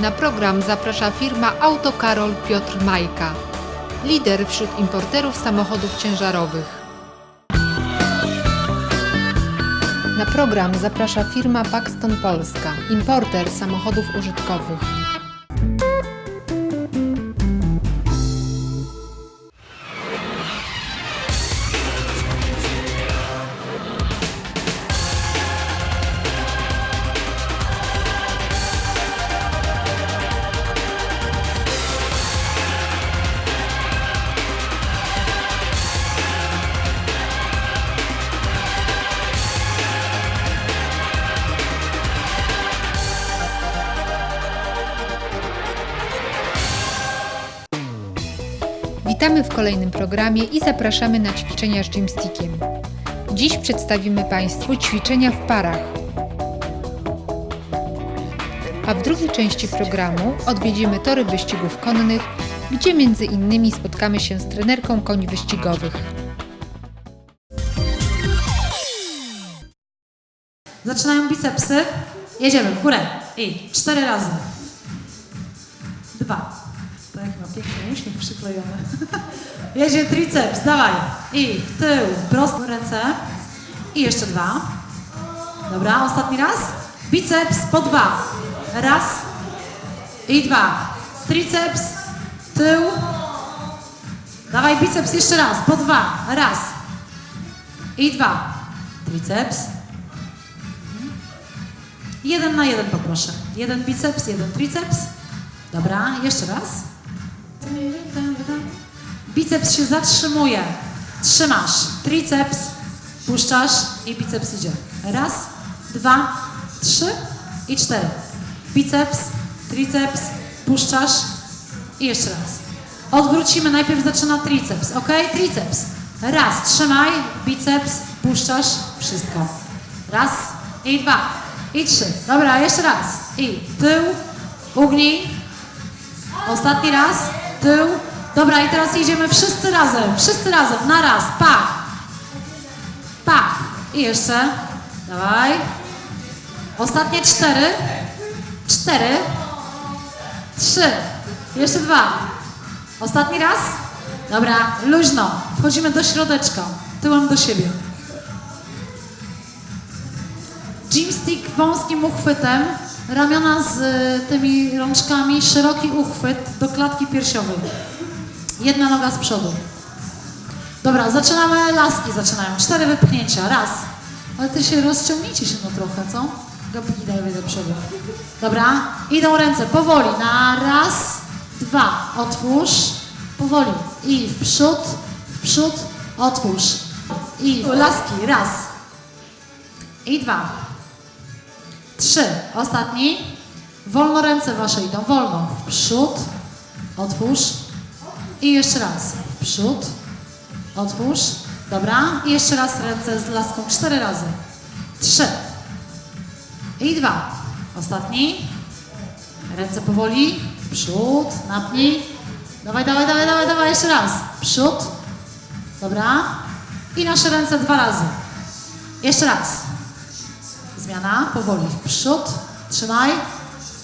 Na program zaprasza firma Autokarol Piotr Majka, lider wśród importerów samochodów ciężarowych. Na program zaprasza firma Paxton Polska, importer samochodów użytkowych. Witamy w kolejnym programie i zapraszamy na ćwiczenia z joystickiem. Dziś przedstawimy Państwu ćwiczenia w parach. A w drugiej części programu odwiedzimy tory wyścigów konnych, gdzie między innymi spotkamy się z trenerką koni wyścigowych. Zaczynają bicepsy. Jedziemy w górę. I cztery razy. Piękny uśmiech przyklejony. Jedzie triceps, dawaj. I w tył, prosto ręce. I jeszcze dwa. Dobra, ostatni raz. Biceps po dwa. Raz. I dwa. Triceps, tył. Dawaj biceps jeszcze raz, po dwa. Raz. I dwa. Triceps. Jeden na jeden poproszę. Jeden biceps, jeden triceps. Dobra, jeszcze raz. Biceps się zatrzymuje. Trzymasz. Triceps, puszczasz i biceps idzie. Raz, dwa, trzy i cztery. Biceps, triceps, puszczasz i jeszcze raz. Odwrócimy, najpierw zaczyna triceps, ok? Triceps. Raz, trzymaj, biceps, puszczasz, wszystko. Raz i dwa i trzy. Dobra, jeszcze raz. I tył, ugnij. Ostatni raz, tył. Dobra, i teraz idziemy wszyscy razem, wszyscy razem, na raz, pach. Pach. I jeszcze. Dawaj. Ostatnie cztery. Cztery. Trzy. Jeszcze dwa. Ostatni raz. Dobra, luźno. Wchodzimy do środeczka. Tyłem do siebie. Gymstick wąskim uchwytem, ramiona z y, tymi rączkami, szeroki uchwyt do klatki piersiowej. Jedna noga z przodu. Dobra, zaczynamy, laski zaczynają. Cztery wypchnięcia, raz. Ale ty się rozciągnijcie się no trochę, co? Gabiki dajmy do przodu. Dobra, idą ręce, powoli, na raz, dwa, otwórz, powoli. I w przód, w przód, otwórz. I laski, raz. I dwa. Trzy. Ostatni. Wolno ręce wasze idą, wolno. W przód, otwórz. I jeszcze raz. W przód, otwórz. Dobra. I jeszcze raz ręce z laską. Cztery razy. Trzy. I dwa. Ostatni. Ręce powoli. W przód, napnij. Dawaj, dawaj, dawaj, dawaj, dawaj. Jeszcze raz. W przód. Dobra. I nasze ręce dwa razy. Jeszcze raz. Zmiana, powoli w przód, trzymaj.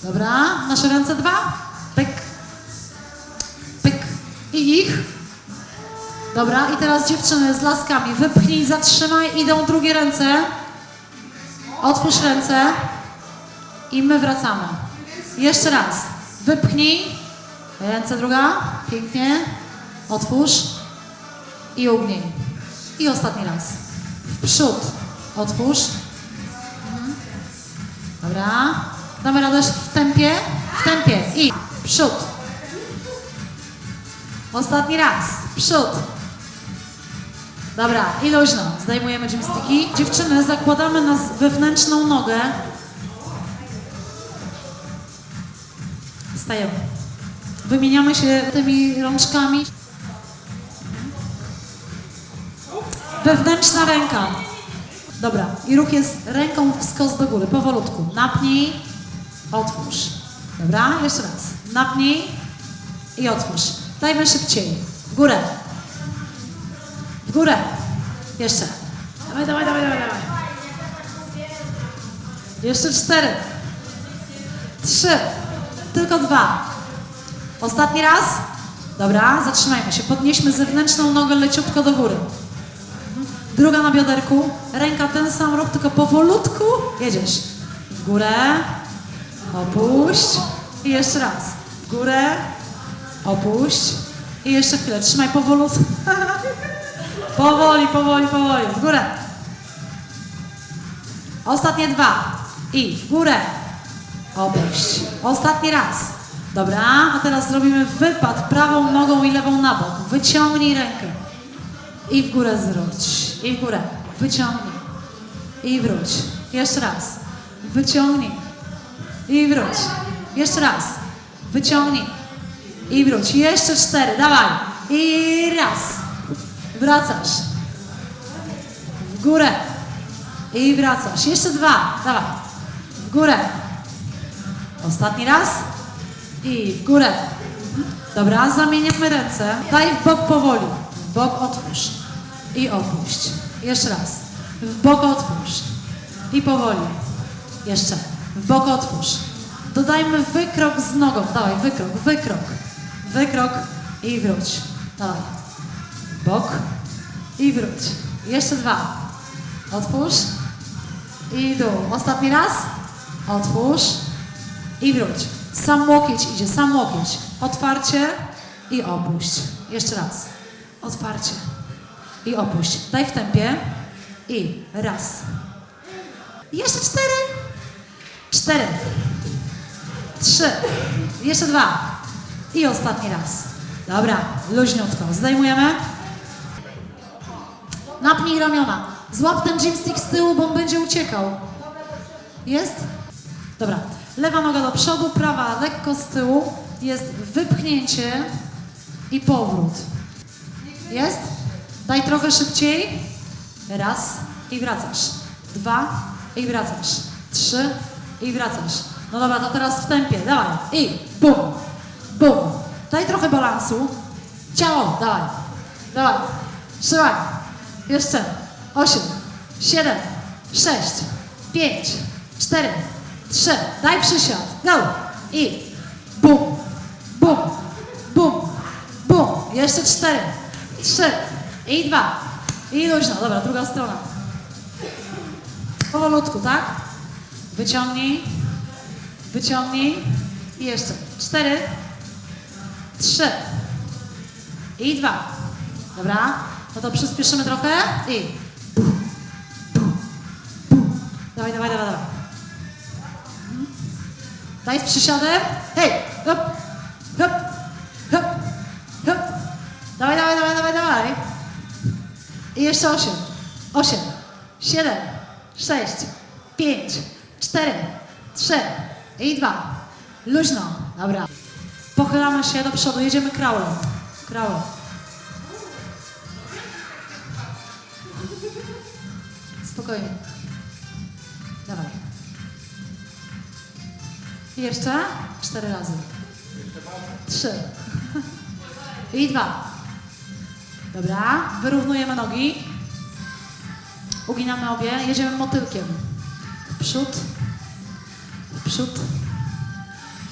Dobra, nasze ręce dwa. Pyk, pyk i ich. Dobra, i teraz dziewczyny z laskami. Wypchnij, zatrzymaj, idą drugie ręce. Otwórz ręce i my wracamy. Jeszcze raz. Wypchnij. Ręce druga. Pięknie. Otwórz i ugnij. I ostatni raz. W przód. Otwórz. Dobra. Damy radę w tempie. W tempie. I przód. Ostatni raz. Przód. Dobra. I luźno. Zdejmujemy gymsticki. Dziewczyny, zakładamy na wewnętrzną nogę. Stajemy. Wymieniamy się tymi rączkami. Wewnętrzna ręka. Dobra, i ruch jest ręką w skos do góry, powolutku. Napnij, otwórz. Dobra, jeszcze raz. Napnij i otwórz. Dajmy szybciej. W górę. W górę. Jeszcze. Dawaj, dawaj, dawaj, dawaj, dawaj. Jeszcze cztery. Trzy. Tylko dwa. Ostatni raz. Dobra, zatrzymajmy się. Podnieśmy zewnętrzną nogę leciutko do góry. Druga na bioderku. Ręka ten sam ruch, tylko powolutku jedziesz. W górę. Opuść. I jeszcze raz. W górę. Opuść. I jeszcze chwilę. Trzymaj powolutku. powoli, powoli, powoli. W górę. Ostatnie dwa. I w górę. Opuść. Ostatni raz. Dobra, a teraz zrobimy wypad prawą nogą i lewą na bok. Wyciągnij rękę. I w górę zwróć. I w górę. Wyciągnij. I wróć. Jeszcze raz. Wyciągnij. I wróć. Jeszcze raz. Wyciągnij. I wróć. Jeszcze cztery. Dawaj. I raz. Wracasz. W górę. I wracasz. Jeszcze dwa. Dawaj. W górę. Ostatni raz. I w górę. Dobra, zamieniamy ręce. Daj w bok powoli. W bok otwórz. I opuść. Jeszcze raz. W bok otwórz. I powoli. Jeszcze. W bok otwórz. Dodajmy wykrok z nogą. Dawaj, wykrok, wykrok. Wykrok i wróć. Dawaj. Bok i wróć. Jeszcze dwa. Otwórz. I dół. Ostatni raz. Otwórz. I wróć. Sam łokieć idzie, sam łokieć. Otwarcie i opuść. Jeszcze raz. Otwarcie i opuść. Daj w tempie. I raz. Jeszcze cztery. Cztery. Trzy. Jeszcze dwa. I ostatni raz. Dobra, luźniutko. Zdejmujemy. Napnij ramiona. Złap ten gymstick z tyłu, bo on będzie uciekał. Jest? Dobra. Lewa noga do przodu, prawa lekko z tyłu. Jest wypchnięcie i powrót. Jest? Daj trochę szybciej. Raz i wracasz. Dwa i wracasz. Trzy i wracasz. No dobra, to teraz w tempie. Dawaj. I bum, bum. Daj trochę balansu. Ciało, dawaj. Dawaj. Trzymaj. Jeszcze. Osiem, siedem, sześć, pięć, cztery, trzy. Daj przysiad. Go. I bum, bum, bum, bum. Jeszcze cztery, trzy i dwa. I luźno. Dobra, druga strona. Powolutku, tak? Wyciągnij. Wyciągnij. I jeszcze. Cztery. Trzy. I dwa. Dobra. No to przyspieszymy trochę. I. Dawaj, dawaj, dawaj, dawaj. Daj z przysiadem. Hej! Hop! Hop! Hop! Hop! Dawaj, dawaj, dawaj, dawaj, dawaj. I jeszcze osiem. Osiem. Siedem. Sześć. Pięć. Cztery. Trzy. I dwa. Luźno. Dobra. Pochylamy się do przodu. Jedziemy kraulem. Kraulem. Spokojnie. Dawaj. I jeszcze cztery razy. Trzy. I dwa. Dobra. Wyrównujemy nogi. Uginamy obie. Jedziemy motylkiem. W przód. W przód.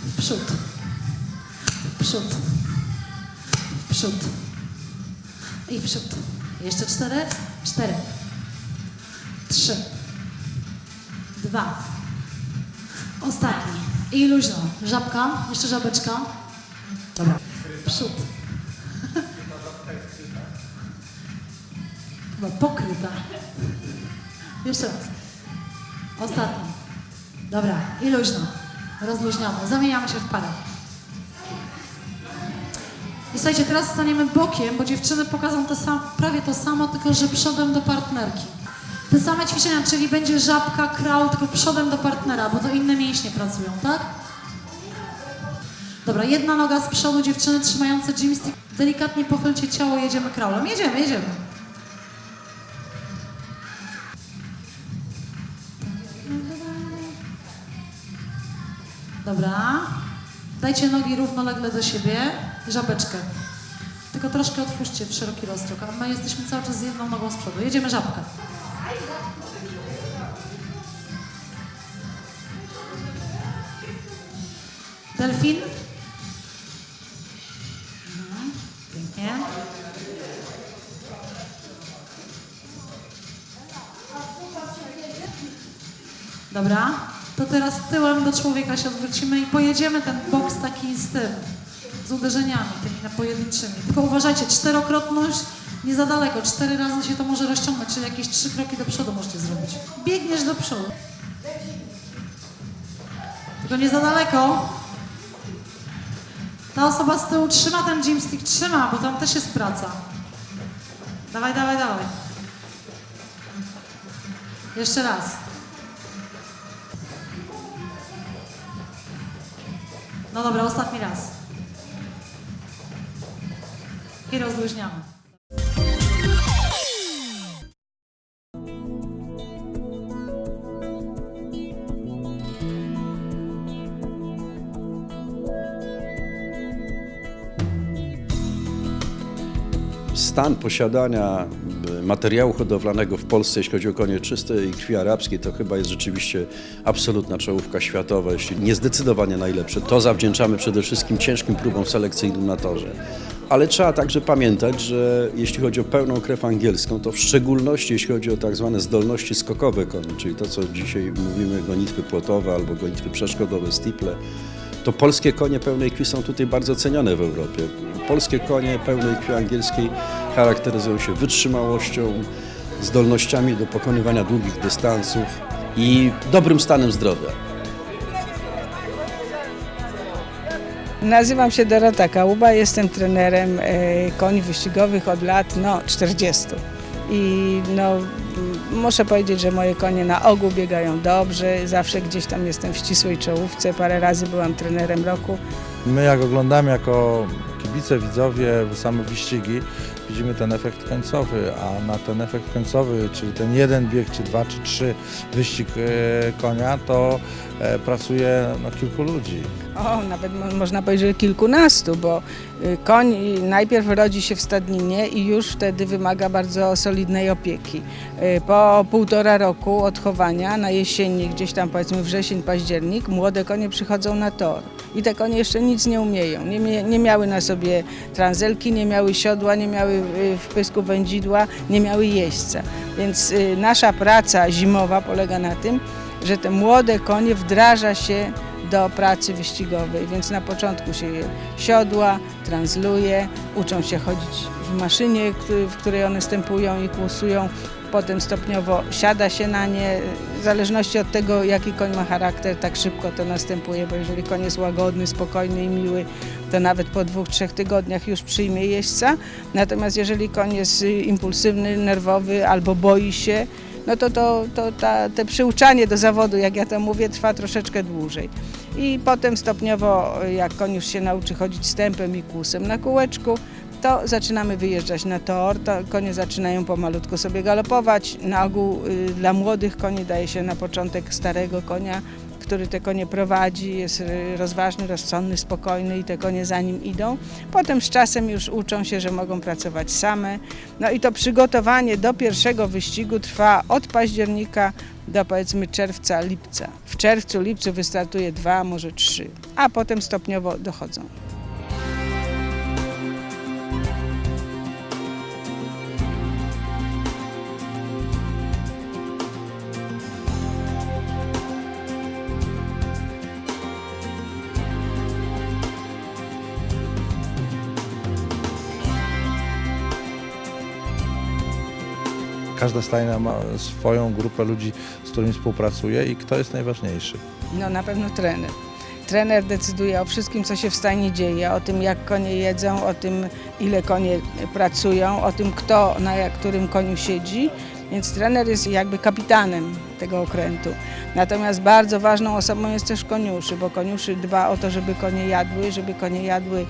W przód. W przód. W przód. I w przód. Jeszcze cztery. Cztery. Trzy. Dwa. Ostatni. I luźno. Żabka. Jeszcze żabeczka. Pokryta. Jeszcze raz. Ostatni. Dobra. I luźno. Rozluźniamy. Zamieniamy się w parę. I słuchajcie, teraz staniemy bokiem, bo dziewczyny pokażą to prawie to samo, tylko że przodem do partnerki. Te same ćwiczenia, czyli będzie żabka, kraul, tylko przodem do partnera, bo to inne mięśnie pracują, tak? Dobra, jedna noga z przodu, dziewczyny trzymające gymstick. Delikatnie pochylcie ciało, jedziemy kraulem. Jedziemy, jedziemy. Dobra. Dajcie nogi równolegle do siebie. Żabeczkę. Tylko troszkę otwórzcie w szeroki rozkrok, a my jesteśmy cały czas z jedną nogą z przodu. Jedziemy żabkę. Delfin. Mhm, Pięknie. Dobra, teraz tyłem do człowieka się odwrócimy i pojedziemy ten boks taki z tym, z uderzeniami tymi na pojedynczymi. Tylko uważajcie, czterokrotność nie za daleko, cztery razy się to może rozciągnąć, czyli jakieś trzy kroki do przodu możecie zrobić. Biegniesz do przodu. Tylko nie za daleko. Ta osoba z tyłu trzyma ten gymstick, trzyma, bo tam też jest praca. Dawaj, dawaj, dawaj. Jeszcze raz. No dobra, ostatni raz. I rozluźniamy. Stan posiadania materiału hodowlanego w Polsce, jeśli chodzi o konie czyste i krwi arabskiej, to chyba jest rzeczywiście absolutna czołówka światowa, jeśli nie zdecydowanie najlepsze. To zawdzięczamy przede wszystkim ciężkim próbom selekcyjnym na torze. Ale trzeba także pamiętać, że jeśli chodzi o pełną krew angielską, to w szczególności jeśli chodzi o tak zwane zdolności skokowe koni, czyli to, co dzisiaj mówimy gonitwy płotowe albo gonitwy przeszkodowe, steeple, to polskie konie pełnej krwi są tutaj bardzo cenione w Europie. Polskie konie pełnej krwi angielskiej charakteryzują się wytrzymałością, zdolnościami do pokonywania długich dystansów i dobrym stanem zdrowia. Nazywam się Dorota Kałuba, jestem trenerem e, koni wyścigowych od lat no, 40. I no, muszę powiedzieć, że moje konie na ogół biegają dobrze, zawsze gdzieś tam jestem w ścisłej czołówce, parę razy byłam trenerem roku. My jak oglądamy jako kibice, widzowie same wyścigi, widzimy ten efekt końcowy, a na ten efekt końcowy, czyli ten jeden bieg, czy dwa, czy trzy wyścig e, konia, to e, pracuje no, kilku ludzi. O, nawet mo- można powiedzieć, że kilkunastu, bo y, koń y, najpierw rodzi się w stadninie i już wtedy wymaga bardzo solidnej opieki. Y, Po półtora roku odchowania na jesieni, gdzieś tam powiedzmy wrzesień, październik, młode konie przychodzą na tor. I te konie jeszcze nic nie umieją. Nie, nie miały na sobie transelki, nie miały siodła, nie miały w pysku wędzidła, nie miały jeźdźca. Więc nasza praca zimowa polega na tym, że te młode konie wdraża się do pracy wyścigowej, więc na początku się je siodła, transluje, uczą się chodzić w maszynie, w której one stępują i kłusują, potem stopniowo siada się na nie, w zależności od tego, jaki koń ma charakter, tak szybko to następuje, bo jeżeli koń jest łagodny, spokojny i miły, to nawet po dwóch, trzech tygodniach już przyjmie jeźdźca, natomiast jeżeli koń jest y, impulsywny, nerwowy albo boi się, no to, to, to ta, te przyuczanie do zawodu, jak ja to mówię, trwa troszeczkę dłużej. I potem stopniowo, jak koń już się nauczy chodzić stępem i kłusem na kółeczku, to zaczynamy wyjeżdżać na tor, to konie zaczynają pomalutku sobie galopować. Na ogół y, dla młodych koni daje się na początek starego konia, który te konie prowadzi, jest y, rozważny, rozsądny, spokojny i te konie za nim idą. Potem z czasem już uczą się, że mogą pracować same. No i to przygotowanie do pierwszego wyścigu trwa od października do powiedzmy czerwca, lipca. W czerwcu, lipcu wystartuje dwa, może trzy, a potem stopniowo dochodzą. Każda stajnia ma swoją grupę ludzi, z którymi współpracuje i kto jest najważniejszy. No na pewno trener. Trener decyduje o wszystkim, co się w stajni dzieje, o tym, jak konie jedzą, o tym, ile konie pracują, o tym, kto na którym koniu siedzi. Więc trener jest jakby kapitanem tego okrętu. Natomiast bardzo ważną osobą jest też koniuszy, bo koniuszy dba o to, żeby konie jadły, żeby konie jadły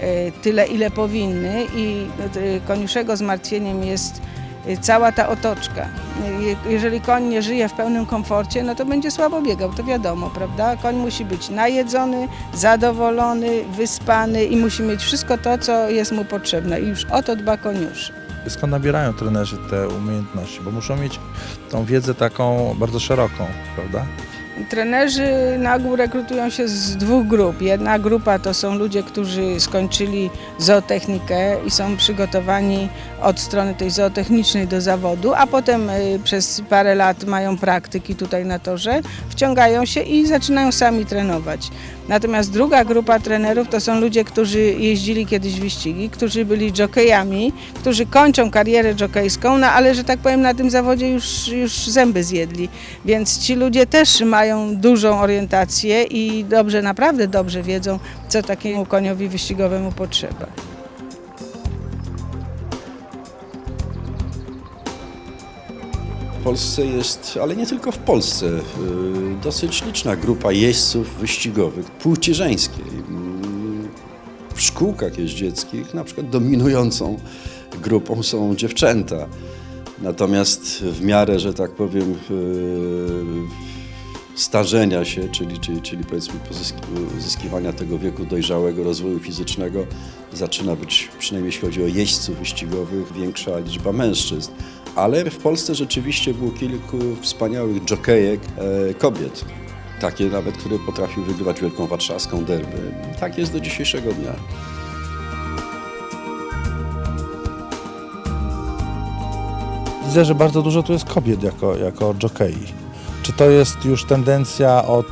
e, tyle, ile powinny i e, koniuszego zmartwieniem jest cała ta otoczka. Je- Jeżeli koń nie żyje w pełnym komforcie, no to będzie słabo biegał, to wiadomo, prawda? Koń musi być najedzony, zadowolony, wyspany i musi mieć wszystko to, co jest mu potrzebne. I już o to dba koniusz. Skąd nabierają trenerzy te umiejętności? Bo muszą mieć tą wiedzę taką bardzo szeroką, prawda? Trenerzy na ogół rekrutują się z dwóch grup. Jedna grupa to są ludzie, którzy skończyli zootechnikę i są przygotowani od strony tej zootechnicznej do zawodu, a potem y, przez parę lat mają praktyki tutaj na torze, wciągają się i zaczynają sami trenować. Natomiast druga grupa trenerów to są ludzie, którzy jeździli kiedyś wyścigi, którzy byli jokejami, którzy kończą karierę jokejską, no ale że tak powiem na tym zawodzie już, już zęby zjedli. Więc ci ludzie też mają dużą orientację i dobrze, naprawdę dobrze wiedzą, co takiemu koniowi wyścigowemu potrzeba. Polsce jest, ale nie tylko w Polsce, y, dosyć liczna grupa jeźdźców wyścigowych płci żeńskiej. Mm, W szkółkach jeździeckich na przykład dominującą grupą są dziewczęta. Natomiast w miarę, że tak powiem, y, starzenia się, czyli, czyli, czyli powiedzmy pozyski- uzyskiwania tego wieku dojrzałego rozwoju fizycznego, zaczyna być, przynajmniej jeśli chodzi o jeźdźców wyścigowych, większa liczba mężczyzn. Ale w Polsce rzeczywiście było kilku wspaniałych jokejek e, kobiet. Takie nawet, które potrafiły wygrywać Wielką Warszawską derby. Tak jest do dzisiejszego dnia. Widzę, że bardzo dużo tu jest kobiet jako, jako jokei. Czy to jest już tendencja od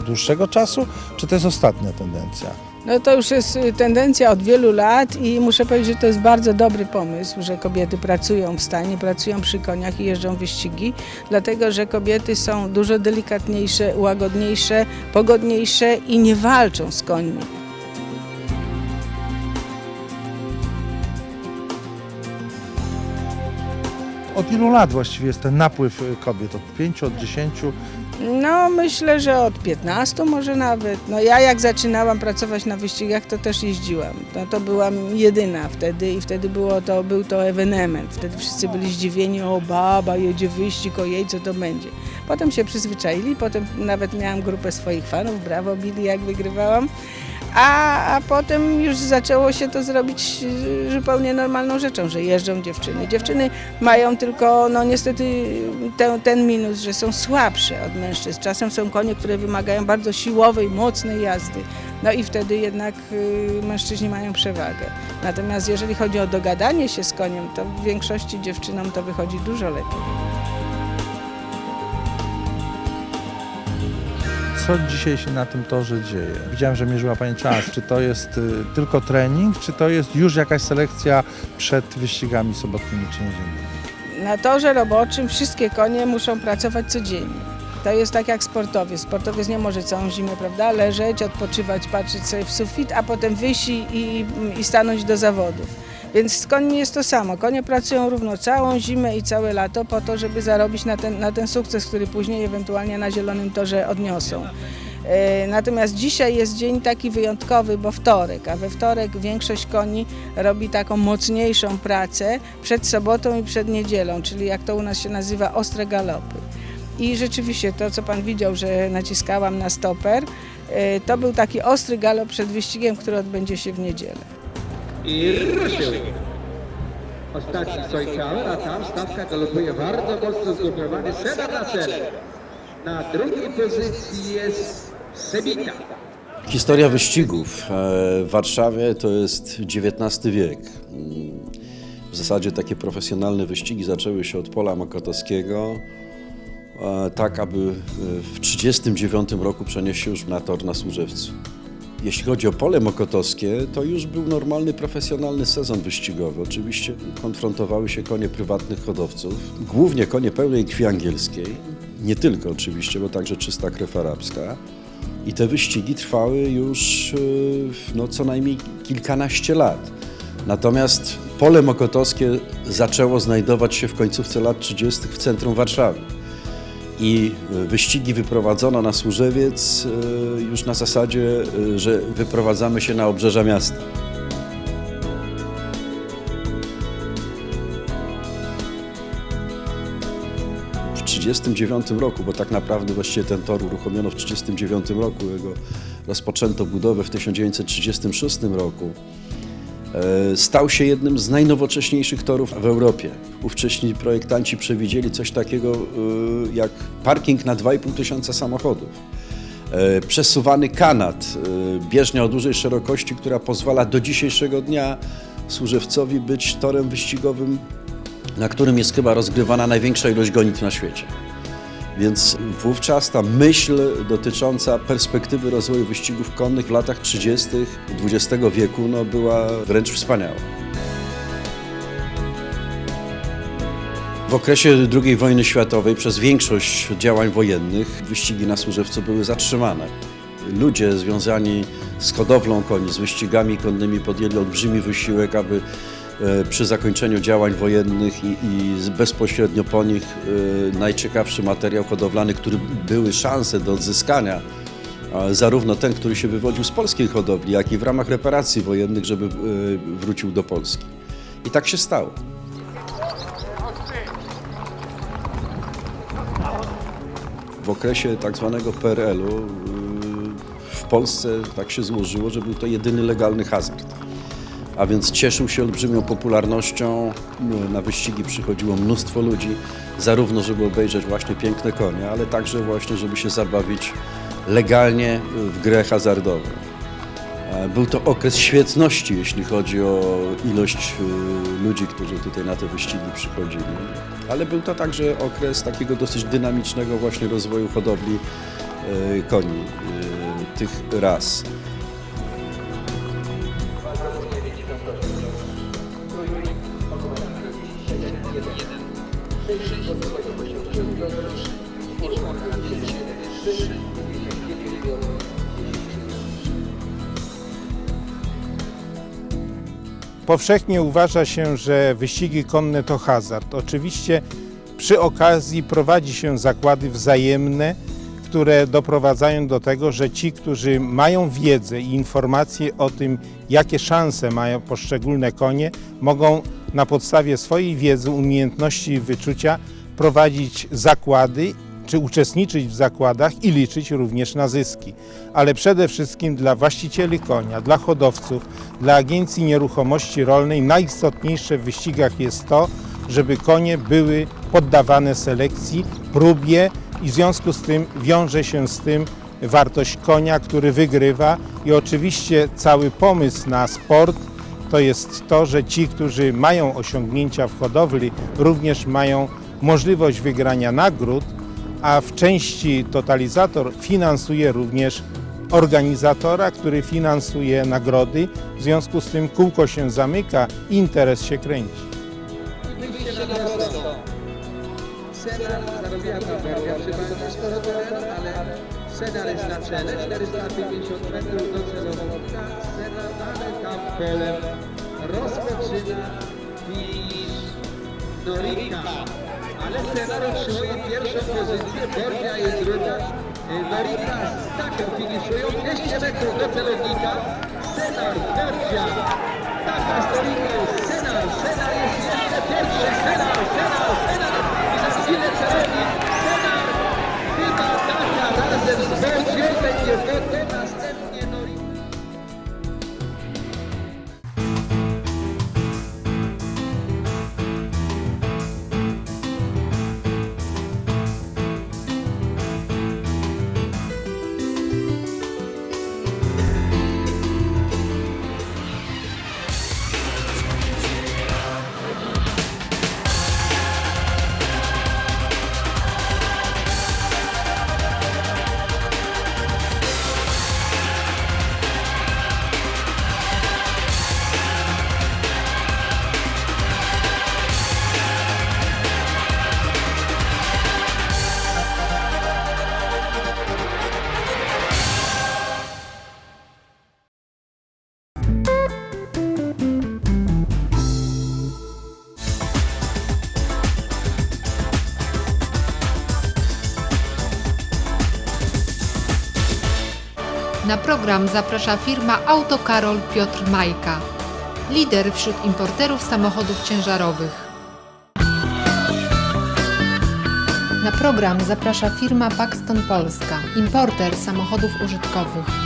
y, dłuższego czasu, czy to jest ostatnia tendencja? No to już jest y, tendencja od wielu lat i muszę powiedzieć, że to jest bardzo dobry pomysł, że kobiety pracują w stanie, pracują przy koniach i jeżdżą wyścigi, dlatego że kobiety są dużo delikatniejsze, łagodniejsze, pogodniejsze i nie walczą z końmi. Od ilu lat właściwie jest ten napływ y, kobiet? Od 5, od 10? No myślę, że od 15 może nawet. No ja jak zaczynałam pracować na wyścigach, to też jeździłam. No to byłam jedyna wtedy i wtedy było to, był to ewenement. Wtedy wszyscy byli zdziwieni, o baba, jedzie wyścig, o jej, co to będzie. Potem się przyzwyczaili, potem nawet miałam grupę swoich fanów, brawo bili jak wygrywałam. A, a potem już zaczęło się to zrobić y, zupełnie normalną rzeczą, że jeżdżą dziewczyny. Dziewczyny mają tylko, no niestety, ten, ten minus, że są słabsze od mężczyzn. Czasem są konie, które wymagają bardzo siłowej, mocnej jazdy. No i wtedy jednak y, mężczyźni mają przewagę. Natomiast jeżeli chodzi o dogadanie się z koniem, to w większości dziewczynom to wychodzi dużo lepiej. Co dzisiaj się na tym torze dzieje? Widziałem, że mierzyła Pani czas. Czy to jest y, tylko trening, czy to jest już jakaś selekcja przed wyścigami sobotnimi czy niedzielnymi? Na torze roboczym wszystkie konie muszą pracować codziennie. To jest tak jak sportowiec. Sportowiec nie może całą zimę, prawda, leżeć, odpoczywać, patrzeć sobie w sufit, a potem wyjść i, i, i stanąć do zawodów. Więc z końmi jest to samo. Konie pracują równo całą zimę i całe lato po to, żeby zarobić na ten, na ten sukces, który później ewentualnie na zielonym torze odniosą. E, Natomiast dzisiaj jest dzień taki wyjątkowy, bo wtorek, a we wtorek większość koni robi taką mocniejszą pracę przed sobotą i przed niedzielą, czyli jak to u nas się nazywa ostre galopy. I rzeczywiście to, co Pan widział, że naciskałam na stoper, e, to był taki ostry galop przed wyścigiem, który odbędzie się w niedzielę. I ruszył. Ostatni Sojkauer, a tam stawka galopuje bardzo mocno zgrupiowany. Sedam na cel. Na drugiej pozycji jest Sebita. Historia wyścigów e, w Warszawie to jest XIX wiek. W zasadzie takie profesjonalne wyścigi zaczęły się od pola Mokotowskiego, e, tak aby e, w 1939 roku przenieść się już na tor na Służewcu. Jeśli chodzi o pole mokotowskie, to już był normalny, profesjonalny sezon wyścigowy. Oczywiście konfrontowały się konie prywatnych hodowców, głównie konie pełnej krwi angielskiej, nie tylko oczywiście, bo także czysta krew arabska. I te wyścigi trwały już yy, no, co najmniej kilkanaście lat. Natomiast pole mokotowskie zaczęło znajdować się w końcówce lat 30. w centrum Warszawy. I y, wyścigi wyprowadzono na Służewiec y, już na zasadzie, y, że wyprowadzamy się na obrzeża miasta. W 1939 roku, bo tak naprawdę właściwie ten tor uruchomiono w 1939 roku, jego rozpoczęto budowę w 1936 roku. E, stał się jednym z najnowocześniejszych torów w Europie. Ówcześni projektanci przewidzieli coś takiego e, jak parking na 2,5 tysiąca samochodów. E, Przesuwany kanat, bieżnia o dużej szerokości, która pozwala do dzisiejszego dnia Służewcowi być torem wyścigowym, na którym jest chyba rozgrywana największa ilość gonitw na świecie. Więc wówczas ta myśl dotycząca perspektywy rozwoju wyścigów konnych w latach 30. XX wieku no, była wręcz wspaniała. W okresie II wojny światowej przez większość działań wojennych wyścigi na Służewcu były zatrzymane. Ludzie związani z hodowlą koni, z wyścigami konnymi podjęli olbrzymi wysiłek, aby przy zakończeniu działań wojennych i, i bezpośrednio po nich e, najciekawszy materiał hodowlany, który były szanse do odzyskania, zarówno ten, który się wywodził z polskiej hodowli, jak i w ramach reparacji wojennych, żeby e, wrócił do Polski. I tak się stało. w okresie tak zwanego PRL-u w Polsce tak się złożyło, że był to jedyny legalny hazard. A więc cieszył się olbrzymią popularnością. Na wyścigi przychodziło mnóstwo ludzi, zarówno żeby obejrzeć właśnie piękne konie, ale także właśnie, żeby się zabawić legalnie w grę hazardową. E, Był to okres świetności, jeśli chodzi o ilość y, ludzi, którzy tutaj na te wyścigi przychodzili. Ale był to także okres takiego dosyć dynamicznego właśnie rozwoju hodowli y, koni tych ras. Powszechnie uważa się, że wyścigi konne to hazard. Oczywiście przy okazji prowadzi się zakłady wzajemne, które doprowadzają do tego, że ci, którzy mają wiedzę i informacje o tym, jakie szanse mają poszczególne konie, mogą na podstawie swojej wiedzy, umiejętności i wyczucia prowadzić zakłady czy uczestniczyć w zakładach i liczyć również na zyski. Ale przede wszystkim dla właścicieli konia, dla hodowców, dla Agencji Nieruchomości Rolnej najistotniejsze w wyścigach jest to, żeby konie były poddawane selekcji, próbie i w związku z tym wiąże się z tym wartość konia, który wygrywa i oczywiście cały pomysł na sport to jest to, że ci, którzy mają osiągnięcia w hodowli, również mają możliwość wygrania nagród, a w części totalizator finansuje również organizatora, który finansuje nagrody. W związku z tym kółko się zamyka, interes się kręci. Wyjście na prosto. Senar zarobiła Pawełia, przypadek sporo teren, ale Senar jest na czele, 450 metrów do celownika. Senar dalej tam polem rozpoczyna finisz Norika. Ale Senar otrzymuje pierwszą pozycję, Borgia jest druga. Norika z taką finiszują 200 metrów do celownika. Senar, Borgia, taka z Noriką, Senar, Senar jest jeszcze pierwszy, program zaprasza firma Autokarol Piotr Majka, lider wśród importerów samochodów ciężarowych. Na program zaprasza firma Paxton Polska, importer samochodów użytkowych.